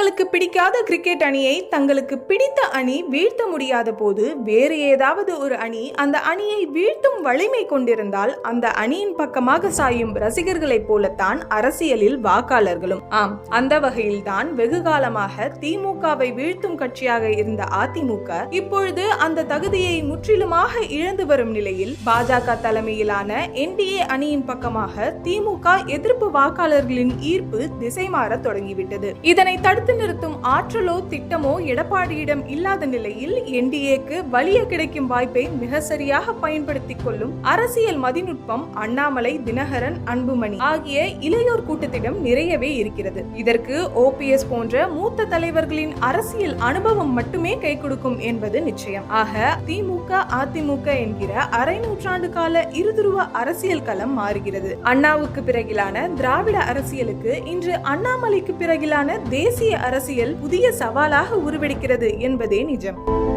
தங்களுக்கு பிடிக்காத கிரிக்கெட் அணியை தங்களுக்கு பிடித்த அணி வீழ்த்த முடியாத போது வேறு ஏதாவது ஒரு அணி அந்த அணியை வீழ்த்தும் வலிமை கொண்டிருந்தால் அந்த அணியின் பக்கமாக சாயும் ரசிகர்களைப் போலத்தான் அரசியலில் வாக்காளர்களும். ஆம் அந்த வகையில்தான் வெகு காலமாக திமுகவை வீழ்த்தும் கட்சியாக இருந்த அதிமுக இப்பொழுது அந்த தகுதியை முற்றிலுமாக இழந்து வரும் நிலையில் பாஜக தலைமையிலான என்டிஏ அணியின் பக்கமாக திமுக எதிர்ப்பு வாக்காளர்களின் ஈர்ப்பு திசை மாற தொடங்கிவிட்டது. இதனை தடுத்து தடுத்து நிறுத்தும் ஆற்றலோ திட்டமோ எடப்பாடியிடம் இல்லாத நிலையில் என்டிஏக்கு வலிய கிடைக்கும் வாய்ப்பை மிக சரியாக பயன்படுத்திக் கொள்ளும் அரசியல் மதிநுட்பம் அண்ணாமலை தினகரன் அன்புமணி ஆகிய இளையோர் கூட்டத்திடம் நிறையவே இருக்கிறது. இதற்கு ஓபிஎஸ் போன்ற மூத்த தலைவர்களின் அரசியல் அனுபவம் மட்டுமே கை கொடுக்கும் என்பது நிச்சயம். ஆக திமுக அதிமுக என்கிற அரை நூற்றாண்டு கால இருதுருவ அரசியல் களம் மாறுகிறது. அண்ணாவுக்கு பிறகிலான திராவிட அரசியலுக்கு இன்று அண்ணாமலைக்கு பிறகிலான தேசிய அரசியல் புதிய சவாலாக உருவெடுக்கிறது என்பதே நிஜம்.